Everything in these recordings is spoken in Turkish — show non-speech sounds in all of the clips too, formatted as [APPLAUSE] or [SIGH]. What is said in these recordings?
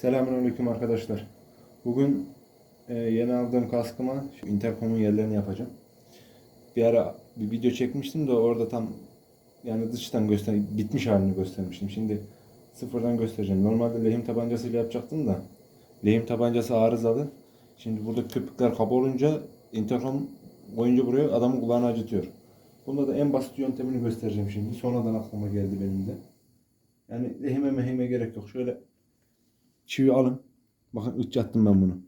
Selamünaleyküm arkadaşlar. Bugün e, yeni aldığım kaskıma şu interkomun yerlerini yapacağım. Bir ara bir video çekmiştim de orada tam yani dıştan göster bitmiş halini göstermiştim. Şimdi sıfırdan göstereceğim. Normalde lehim tabancasıyla yapacaktım da lehim tabancası arızalı. Şimdi burada köpükler kaba olunca interkom koyunca buraya adamın kulağını acıtıyor. Bunda da en basit yöntemini göstereceğim şimdi. Sonradan aklıma geldi benim de. Yani lehime mehime gerek yok. Şöyle çivi alın. Bakın ıç attım ben bunu.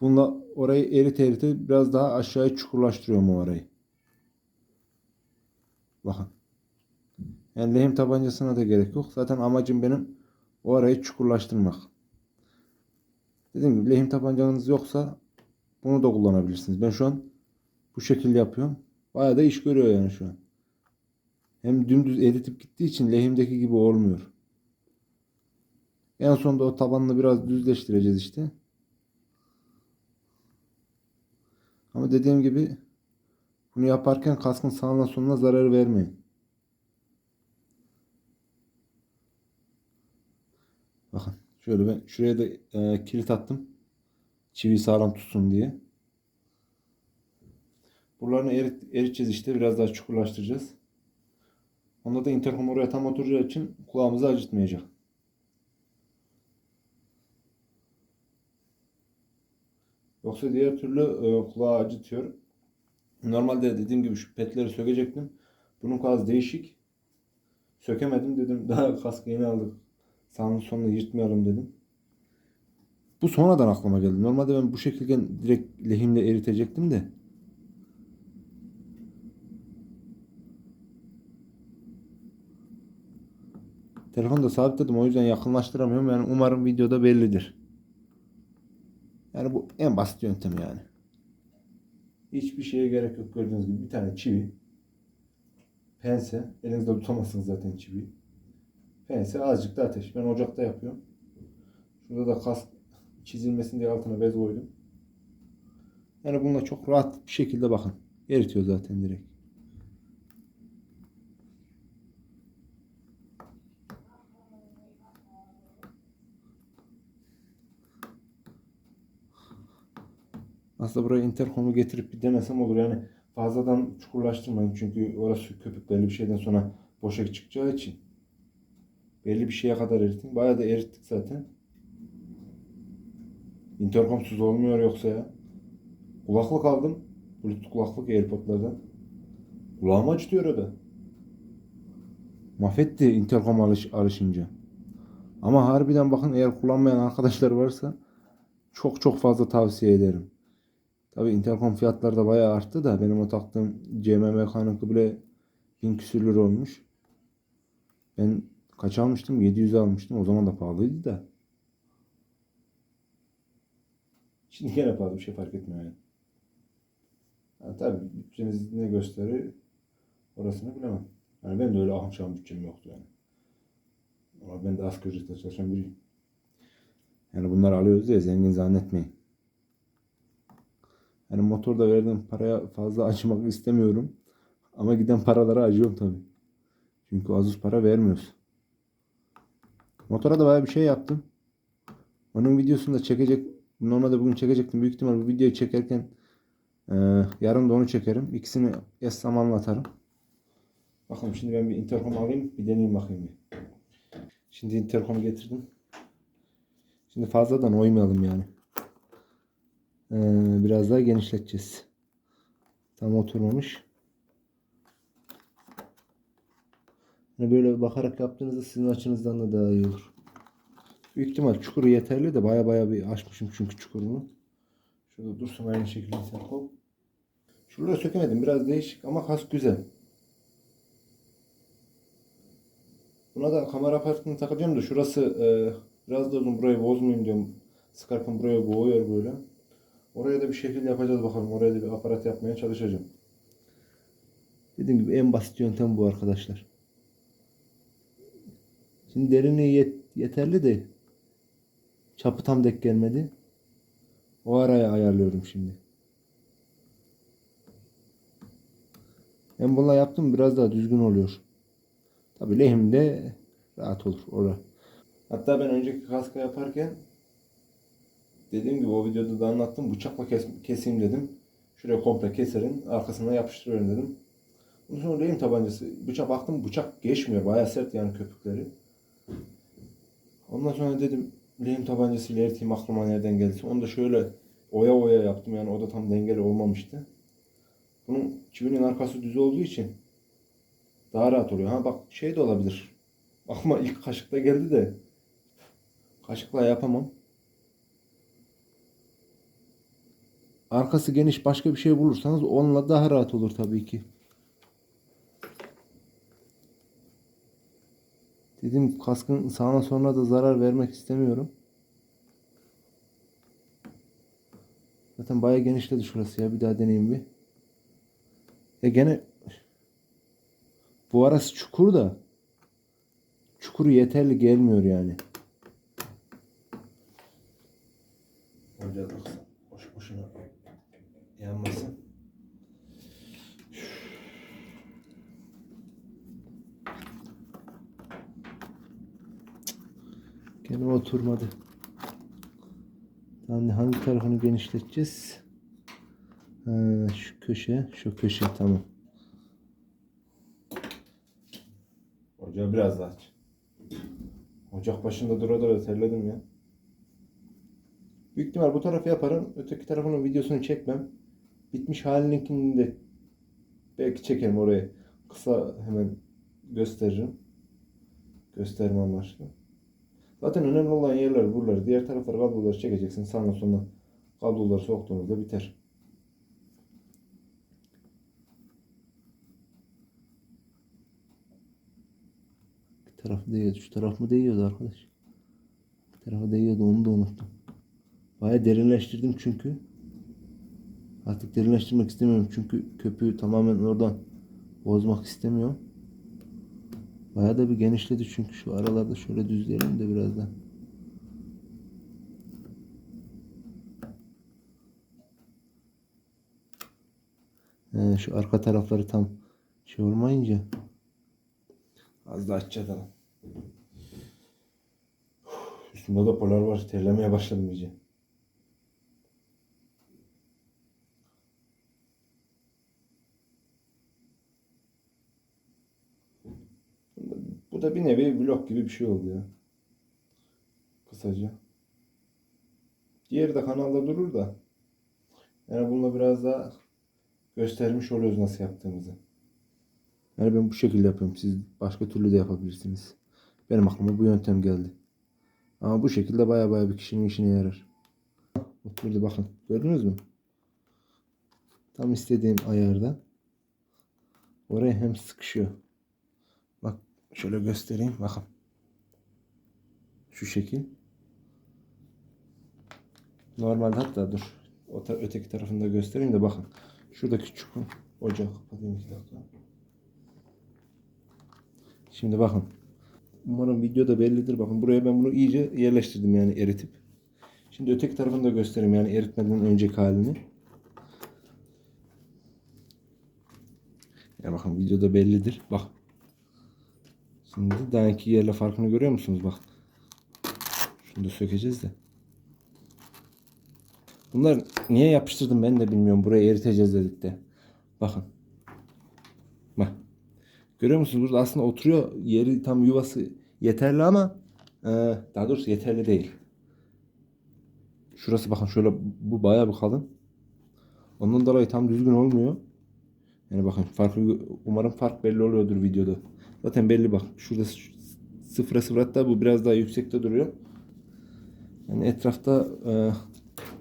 Bununla orayı erite erite biraz daha aşağıya çukurlaştırıyorum o orayı. Bakın. Yani lehim tabancasına da gerek yok. Zaten amacım benim o arayı çukurlaştırmak. Dediğim gibi lehim tabancanız yoksa bunu da kullanabilirsiniz. Ben şu an bu şekilde yapıyorum. Bayağı da iş görüyor yani şu an. Hem dümdüz eritip gittiği için lehimdeki gibi olmuyor. En sonunda o tabanını biraz düzleştireceğiz işte. Ama dediğim gibi bunu yaparken kaskın sağına soluna zarar vermeyin. Bakın şöyle ben şuraya da e, kilit attım. Çivi sağlam tutsun diye. Buralarını erit, eriteceğiz işte. Biraz daha çukurlaştıracağız. Onda da interkom oraya tam oturacağı için kulağımızı acıtmayacak. Yoksa diğer türlü e, kulağı acıtıyor. Normalde dediğim gibi şu petleri sökecektim. Bunun kaz değişik. Sökemedim dedim. [LAUGHS] Daha kaskı yeni aldık. Sağını sonunu yırtmayalım dedim. Bu sonradan aklıma geldi. Normalde ben bu şekilde direkt lehimle eritecektim de. Telefonu da sabitledim o yüzden yakınlaştıramıyorum. Yani umarım videoda bellidir. Yani bu en basit yöntem yani. Hiçbir şeye gerek yok gördüğünüz gibi. Bir tane çivi. Pense. Elinizde tutamazsınız zaten çiviyi. Pense azıcık da ateş. Ben ocakta yapıyorum. Şurada da kas çizilmesin diye altına bez koydum. Yani bununla çok rahat bir şekilde bakın. Eritiyor zaten direkt. Aslında buraya interkomu getirip bir denesem olur. Yani fazladan çukurlaştırmayın. Çünkü orası köpük belli bir şeyden sonra boşa çıkacağı için. Belli bir şeye kadar eritin. Bayağı da erittik zaten. Interkomsuz olmuyor yoksa ya. Kulaklık aldım. Bluetooth kulaklık Airpod'lardan. Kulağımı acıtıyor o da. Mahvetti interkom alış, alışınca. Ama harbiden bakın eğer kullanmayan arkadaşlar varsa çok çok fazla tavsiye ederim. Tabi interkom fiyatları da bayağı arttı da benim o taktığım CMM kanıkı bile bin küsür lira olmuş. Ben kaç almıştım? 700 almıştım. O zaman da pahalıydı da. Şimdi gene pahalı bir şey fark etmiyor yani. yani tabi bütçeniz ne gösterir orasını bilemem. Yani ben de öyle ahım şahım bütçem yoktu yani. Ama ben de asgari ücretle çalışan biriyim. Yani bunları alıyoruz diye zengin zannetmeyin. Yani motorda verdiğim paraya fazla [LAUGHS] acımak istemiyorum. Ama giden paralara acıyorum tabii. Çünkü az para vermiyoruz. Motora da bayağı bir şey yaptım. Onun videosunu da çekecek. Normalde bugün çekecektim. Büyük ihtimal bu videoyu çekerken e, yarın da onu çekerim. İkisini es zamanla atarım. Bakalım şimdi ben bir interkom alayım. Bir deneyeyim bakayım bir. Şimdi interkomu getirdim. Şimdi fazladan oymayalım yani. Ee, biraz daha genişleteceğiz. Tam oturmamış. Böyle bakarak yaptığınızda sizin açınızdan da daha iyi olur. Büyük ihtimal çukuru yeterli de baya baya bir açmışım çünkü çukurunu. Şurada dursun aynı şekilde sen kol. Şuraları sökemedim. Biraz değişik ama kas güzel. Buna da kamera aparatını takacağım da şurası e, biraz da uzun burayı bozmayayım diyorum. Scarp'ın buraya boğuyor böyle. Oraya da bir şekil yapacağız bakalım. Oraya da bir aparat yapmaya çalışacağım. Dediğim gibi en basit yöntem bu arkadaşlar. Şimdi derinliği yet yeterli de çapı tam denk gelmedi. O araya ayarlıyorum şimdi. Ben bununla yaptım biraz daha düzgün oluyor. Tabi lehimde rahat olur orada. Hatta ben önceki kaska yaparken dediğim gibi o videoda da anlattım. Bıçakla kes- keseyim dedim. Şuraya komple keserim. Arkasına yapıştırıyorum dedim. Ondan sonra lehim tabancası. Bıçak baktım bıçak geçmiyor. Bayağı sert yani köpükleri. Ondan sonra dedim lehim tabancasıyla eriteyim aklıma nereden geldiyse. Onu da şöyle oya oya yaptım. Yani o da tam dengeli olmamıştı. Bunun çivinin arkası düz olduğu için daha rahat oluyor. Ha bak şey de olabilir. [LAUGHS] Aklıma ilk kaşıkta geldi de kaşıkla yapamam. Arkası geniş başka bir şey bulursanız onunla daha rahat olur tabii ki. Dedim kaskın sağına sonra da zarar vermek istemiyorum. Zaten bayağı genişledi şurası ya. Bir daha deneyeyim bir. Ya gene bu arası çukur da çukuru yeterli gelmiyor yani. Oturmadı. Yani hangi tarafını genişleteceğiz? Ha, şu köşe, şu köşe tamam. Ocağı biraz daha aç. Ocak başında dura dura terledim ya. Büyük ihtimal bu tarafı yaparım. Öteki tarafının videosunu çekmem. Bitmiş halininkini de belki çekerim oraya. Kısa hemen gösteririm. Gösterme amaçlı. Zaten önemli olan yerler buralar. Diğer tarafları kabloları çekeceksin. Sağına soluna kabloları soktuğunuzda biter. Bir tarafı değiyordu. Şu taraf mı değiyordu arkadaş? Bir tarafı değiyordu onu da unuttum. Baya derinleştirdim çünkü. Artık derinleştirmek istemiyorum çünkü köpüğü tamamen oradan bozmak istemiyorum. Baya da bir genişledi çünkü şu aralarda şöyle düzleyelim de birazdan. He, şu arka tarafları tam şey olmayınca az da açacağız ama. Üstümde de polar var. Terlemeye başladım iyice. Bu da bir nevi vlog gibi bir şey oldu ya. Kısaca. Diğeri de kanalda durur da. Yani bununla biraz daha göstermiş oluyoruz nasıl yaptığımızı. Yani ben bu şekilde yapıyorum. Siz başka türlü de yapabilirsiniz. Benim aklıma bu yöntem geldi. Ama bu şekilde baya baya bir kişinin işine yarar. Bak Burada bakın. Gördünüz mü? Tam istediğim ayarda. Oraya hem sıkışıyor. Şöyle göstereyim. Bakın. Şu şekil. Normalde hatta dur. O ta- öteki tarafını da göstereyim de bakın. Şuradaki çukur. Ocağı kapatayım iki dakika. Şimdi bakın. Umarım videoda bellidir. Bakın buraya ben bunu iyice yerleştirdim yani eritip. Şimdi öteki tarafını da göstereyim yani eritmeden önceki halini. Ya bakın videoda bellidir. Bak. Şimdi daha yerle farkını görüyor musunuz? Bak. Şunu da sökeceğiz de. Bunlar niye yapıştırdım ben de bilmiyorum. Buraya eriteceğiz dedik de. Bakın. Bak. Görüyor musunuz? Burada aslında oturuyor. Yeri tam yuvası yeterli ama e, daha doğrusu yeterli değil. Şurası bakın şöyle bu bayağı bir kalın. Ondan dolayı tam düzgün olmuyor. Yani bakın farkı umarım fark belli oluyordur videoda. Zaten belli bak. Şurada sıfıra sıfır hatta bu biraz daha yüksekte duruyor. Yani etrafta e,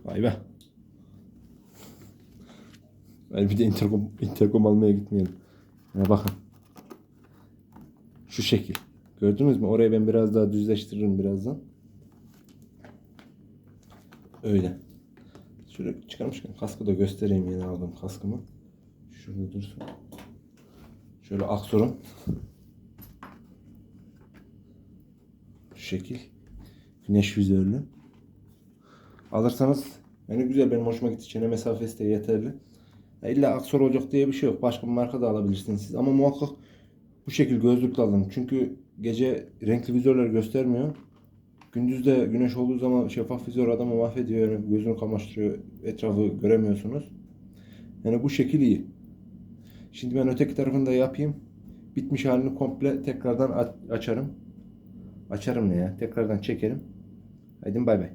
vay be. Yani bir de interkom, interkom almaya gitmeyelim. Yani bakın. Şu şekil. Gördünüz mü? Orayı ben biraz daha düzleştiririm birazdan. Öyle. Şöyle çıkarmışken kaskı da göstereyim yeni aldığım kaskımı. Şurada dursun. Şöyle aksorun. Şu şekil. Güneş vizörlü. Alırsanız yani güzel benim hoşuma gitti. Çene mesafesi de yeterli. Ya illa aksor olacak diye bir şey yok. Başka bir marka da alabilirsiniz siz. Ama muhakkak bu şekil gözlükle alın. Çünkü gece renkli vizörler göstermiyor. Gündüz de güneş olduğu zaman şeffaf vizör adamı mahvediyor. Yani gözünü kamaştırıyor. Etrafı göremiyorsunuz. Yani bu şekil iyi. Şimdi ben öteki tarafını da yapayım. Bitmiş halini komple tekrardan açarım. Açarım ne ya? Tekrardan çekerim. Haydi bay bay.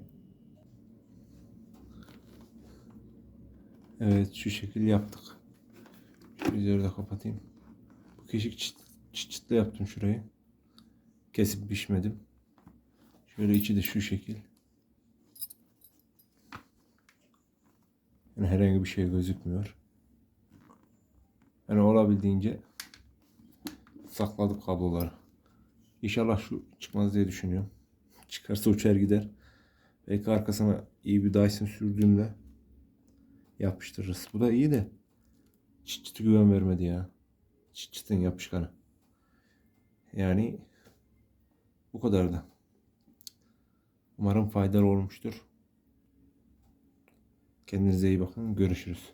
Evet şu şekil yaptık. Şu vizörü de kapatayım. Bu keşik çıt, çıt çıtlı yaptım şurayı. Kesip biçmedim. Şöyle içi de şu şekil. Yani herhangi bir şey gözükmüyor. Yani olabildiğince sakladık kabloları. İnşallah şu çıkmaz diye düşünüyorum. Çıkarsa uçar gider. Belki arkasına iyi bir Dyson sürdüğümde yapıştırırız. Bu da iyi de çıt çıtı güven vermedi ya. Çıt çıtın yapışkanı. Yani bu kadar da. Umarım faydalı olmuştur. Kendinize iyi bakın. Görüşürüz.